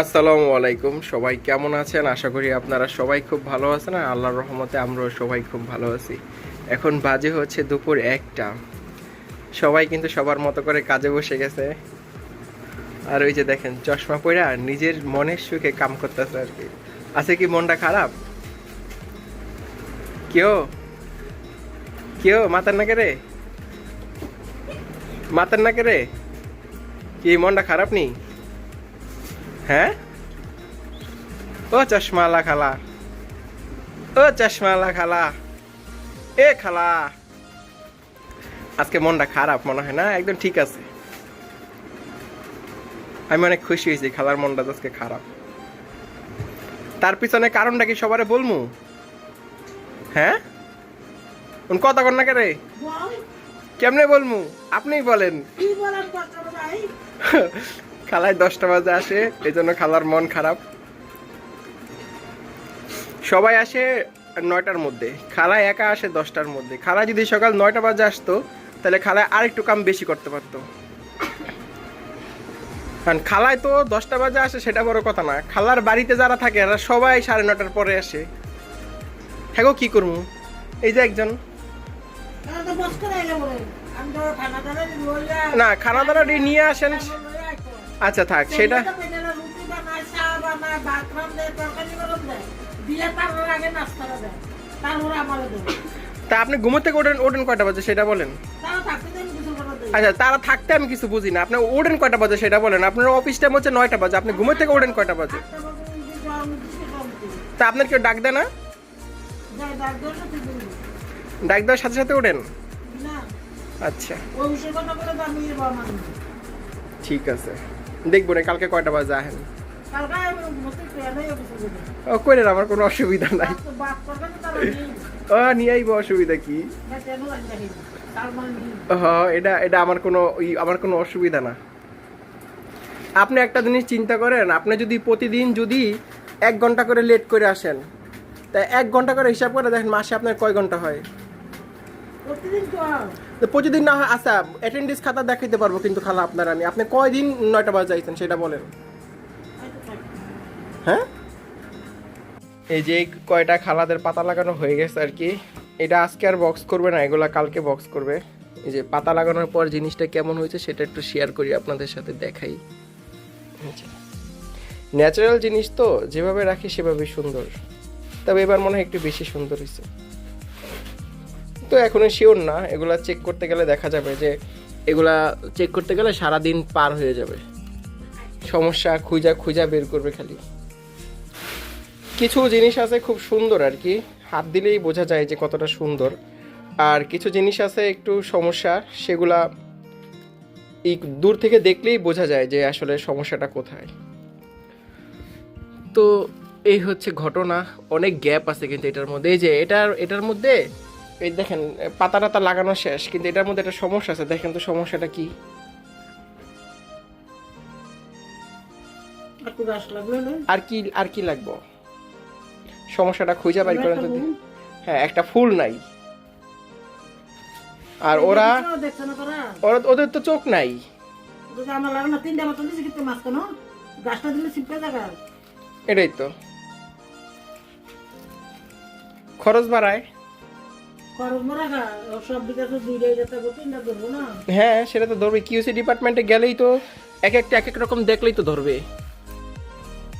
আসসালামু আলাইকুম। সবাই কেমন আছেন? আশা করি আপনারা সবাই খুব ভালো আছেন আর আল্লাহর রহমতে আমরাও সবাই খুব ভালো আছি। এখন বাজে হচ্ছে দুপুর একটা। সবাই কিন্তু সবার মতো করে কাজে বসে গেছে। আর ওই যে দেখেন, চশমা পরে নিজের মনের সুখে কাম করতেছে আর কি। আছে কি মনটা খারাপ? কেউ? কেউ? মাতার নাকে রে? মাতার নাকে রে? কি মনটা খারাপ নেই হ্যাঁ? ও চশমালা খালা। ও চশমালা খালা। এ খালা। আজকে মনটা খারাপ মনে হয় না? একদম ঠিক আছে। আমি অনেক খুশি হয়েছি খালার মনটা আজকে খারাপ। তার পিছনে কারণটা কি সবারে বলমু? হ্যাঁ? কথা কর না কে রে কেমনে বলমু? আপনিই বলেন? খালায় দশটা বাজে আসে এই জন্য খালার মন খারাপ। সবাই আসে নয়টার মধ্যে খালা একা আসে দশটার মধ্যে। খালা যদি সকাল নয়টা বাজে আসতো তাহলে খালায় আরেকটু কাম বেশি করতে পারতো। কারণ খালায় তো দশটা বাজে আসে সেটা বড় কথা না। খালার বাড়িতে যারা থাকে এরা সবাই সাড়ে নটার পরে আসে। হ্যাঁ কি করব? এই যে একজন। না খানা দানা নিয়ে আসেন। আচ্ছা থাক সেটা। তা আপনি ঘুমো থেকে ওঠেন ওঠেন কয়টা বাজে সেটা বলেন। আচ্ছা তারা থাকতে আমি কিছু বুঝি না আপনি ওঠেন কয়টা বাজে সেটা বলেন আপনার অফিস টাইম হচ্ছে নয়টা বাজে আপনি ঘুমো থেকে ওঠেন কয়টা বাজে। তা আপনার কেউ ডাক দেয় না? ডাক দেওয়ার সাথে সাথে ওঠেন? আচ্ছা। ঠিক আছে। দেখব না কালকে কয়টা বাজে করে ও কইলেন আমার কোনো অসুবিধা নাই। বাপ তো বাপ করবে না, তারা নেই। ও নিয়ে আইব অসুবিধা কি? না, ট্রেনও লাইন দেখি না। তার মানে নেই। হ এটা এটা আমার কোনো আমার কোনো অসুবিধা না। আপনি একটা জিনিস চিন্তা করেন আপনি যদি প্রতিদিন যদি এক ঘণ্টা করে লেট করে আসেন তা এক ঘণ্টা করে হিসাব করে দেখেন মাসে আপনার কয় ঘণ্টা হয়? প্রতিদিন না হয় আচ্ছা অ্যাটেন্ডেন্স খাতা দেখাইতে পারব কিন্তু খালা আপনার আমি। আপনি কয়দিন নয়টা বাজে আইছেন সেটা বলেন। হ্যাঁ? এই যে কয়টা খালাদের পাতা লাগানো হয়ে গেছে আর কি, এটা আজকে আর বক্স করবে না, এগুলা কালকে বক্স করবে। এই যে পাতা লাগানোর পর জিনিসটা কেমন হয়েছে সেটা একটু শেয়ার করি, আপনাদের সাথে দেখাই। ন্যাচারাল জিনিস তো যেভাবে রাখি সেভাবে সুন্দর। তবে এবার মনে হয় একটু বেশি সুন্দর হয়েছে। তো এখনও শিওর না, এগুলা চেক করতে গেলে দেখা যাবে যে এগুলা চেক করতে গেলে সারা দিন পার হয়ে যাবে। সমস্যা খুঁজা খুঁজা বের করবে খালি। কিছু জিনিস আছে খুব সুন্দর আর কি, হাত দিলেই বোঝা যায় যে কতটা সুন্দর। আর কিছু জিনিস আছে একটু সমস্যা, সেগুলা দূর থেকে দেখলেই বোঝা যায় যে আসলে সমস্যাটা কোথায়। তো এই হচ্ছে ঘটনা, অনেক গ্যাপ আছে কিন্তু এটার মধ্যে, এই যে এটার এটার মধ্যে এই দেখেন পাতা টাতা লাগানো শেষ কিন্তু এটার মধ্যে একটা সমস্যা আছে দেখেন তো সমস্যাটা কি? আর কি আর কি লাগবো সমস্যাটা খুঁজে বাইর করেন। ফুল। হ্যাঁ একটা ফুল নাই আর ওরা? ওরা ওদের তো চোখ নাই। এটাই তো খরচ বাড়ায় হ্যাঁ সেটা তো ধরবে। কিউসি ডিপার্টমেন্টে গেলেই তো এক একটা এক এক রকম দেখলেই তো ধরবে।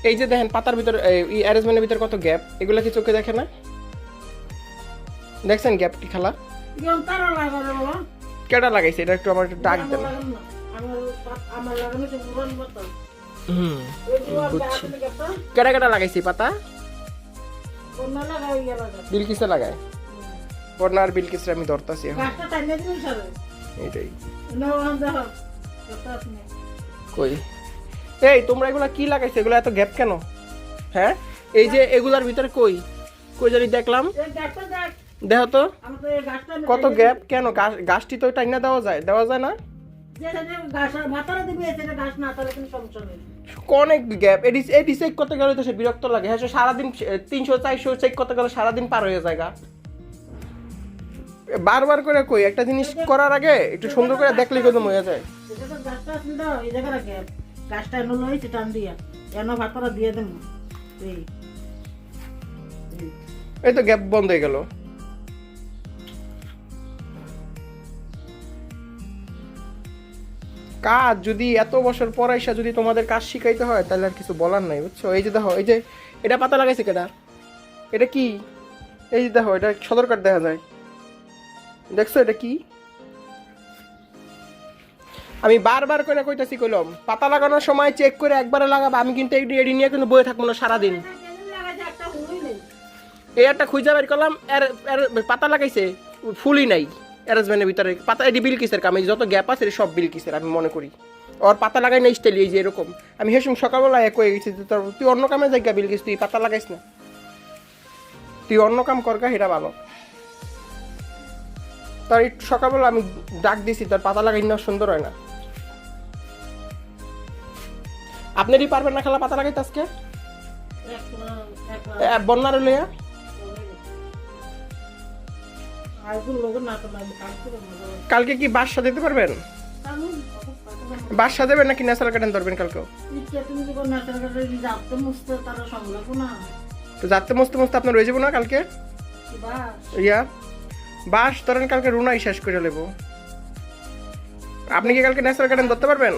এই যে দেখেন পাতার ভিতর এই অ্যারেঞ্জমেন্টের ভিতর কত গ্যাপ এগুলো কি চোখে দেখে না? দেখছেন গ্যাপটি খালা? কেটা লাগাইছে? এটা একটু আমার একটু ডাক দেন। হুম। কেটা কেটা লাগাইছি পাতা? বিলকিসে লাগায়। বন্যা আর বিলকিসে আমি ধরতাছি এখন। গাছটা কই? এই তোমরা এগুলা কি লাগাইছো? এগুলা এত গ্যাপ কেন? হ্যাঁ? এই যে এগুলার ভিতরে কই? কই জানি দেখলাম। দেখ। তো। কত গ্যাপ কেন? গাছ- গাছটি তো টাইনা দেওয়া যায়। দেওয়া যায় না? অনেক গ্যাপ এডি এডি চেক করতে গেলে তো সে বিরক্ত লাগে। হ্যাঁ সারাদিন তিনশো চারশো চেক করতে গেলে সারাদিন পার হয়ে যায় গা। বারবার করে কই একটা জিনিস করার আগে একটু সুন্দর করে দেখলে কত মজা যায়। গাছটা এনে লই দিয়া। এন দিয়ে দেব। এই। তো গ্যাপ বন্ধ হয়ে গেল। কাজ যদি এত বছর পর এসে যদি তোমাদের কাজ শিখাইতে হয় তাহলে আর কিছু বলার নাই বুঝছ? এই যে দেখো এই যে এটা পাতা লাগাইছে কেটা এটা কি? এই যে দেখো এটা সদর কাঠ দেখা যায়। দেখছ এটা কি? আমি বারবার করে কইতাছি কইলাম, পাতা লাগানোর সময় চেক করে একবারে লাগাবো, আমি কিন্তু এডি এডি নিয়ে কিন্তু বয়ে থাকব না সারাদিন। নেই এই একটা খুঁজা বের করলাম, এর এর পাতা লাগাইছে, ফুলই নাই অ্যারেঞ্জমেন্টের ভিতরে। পাতা এটি বিলকিসের কাম? এই যত গ্যাপ আছে সব বিলকিসের আমি মনে করি। ওর পাতা লাগাই না স্টাইল এই যে এরকম। আমি হেসুম সকালবেলা এক হয়ে গেছি তুই অন্য কামে যাই গা বিলকিস তুই পাতা লাগাইস না। তুই অন্য কাম কর গা সেটা ভালো। তার একটু সকালবেলা আমি ডাক দিছি তার পাতা লাগাই না সুন্দর হয় না। আপনারই পারবেন না খেলা পাতা লাগাইতে আজকে? বন্যার লইয়া মজা কালকে কি বাস দিতে পারবেন? আমি দেবেন নাকি ন্যাচারাল কাটেন ধরবেন কালকেও তারা তো যাতে মস্তে মস্তে আপনার রয়ে যাব না কালকে? ইয়া? বাস ধরেন কালকে রুনাই শেষ করে নেব আপনি কি কালকে ন্যাচারাল গার্ডেন ধরতে পারবেন?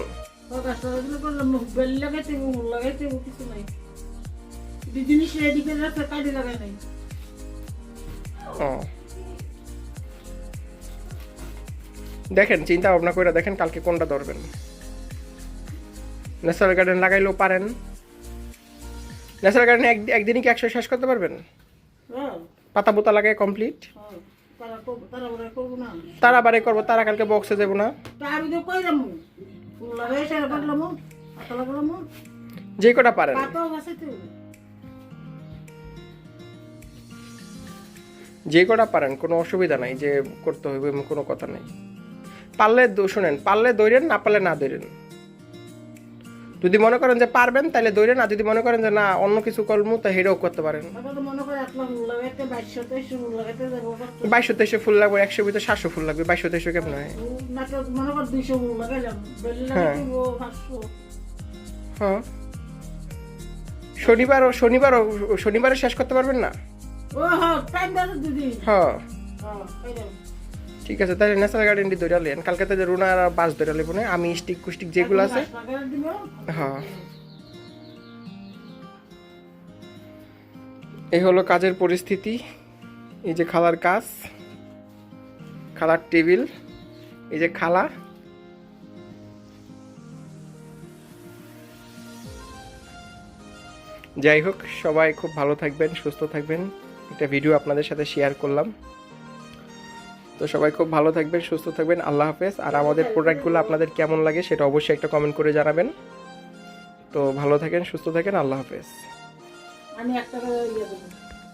দেখেন চিন্তা ভাবনা করে দেখেন কালকে কোনটা ধরবেন। ন্যাচারাল গার্ডেন লাগাইলেও পারেন। ন্যাচারাল গার্ডেন একদিনই কি একশো শেষ করতে পারবেন? হ্যাঁ। পাতা পোতা লাগাই কমপ্লিট? হ্যাঁ। তারা বারে করব তারা কালকে বক্সে যাব না। যে কটা পারেন যে কটা পারেন কোনো অসুবিধা নাই যে করতে হবে এমন কোনো কথা নাই। পারলে শুনেন পারলে দৌড়েন না পারলে না দৌড়েন যদি মনে করেন যে পারবেন তাহলে দৌড়েন আর যদি মনে করেন যে না অন্য কিছু কর্ম তা হেরেও করতে পারেন। বাইশশো তেইশশো ফুল লাগবে একশো ভিতরে সাতশো ফুল লাগবে বাইশশো তেইশশো কেমন হয়? না পাঁচশো। হ্যাঁ। শনিবারও শনিবারও শনিবারে শেষ করতে পারবেন না? হ্যাঁ ঠিক আছে, তাহলে ন্যাশনাল গার্ডেনটি দৌড়া লেন কালকে তো যে রুনা আর বাস দৌড়া লেবো না, আমি স্টিক কুস্টিক যেগুলো আছে। হ্যাঁ। এই হলো কাজের পরিস্থিতি, এই যে খালার কাজ, খালার টেবিল, এই যে খালা। যাই হোক, সবাই খুব ভালো থাকবেন, সুস্থ থাকবেন। একটা ভিডিও আপনাদের সাথে শেয়ার করলাম। তো সবাই খুব ভালো থাকবেন, সুস্থ থাকবেন, আল্লাহ হাফেজ। আর আমাদের প্রোডাক্টগুলো আপনাদের কেমন লাগে সেটা অবশ্যই একটা কমেন্ট করে জানাবেন। তো ভালো থাকেন, সুস্থ থাকেন, আল্লাহ হাফেজ। আমি একটা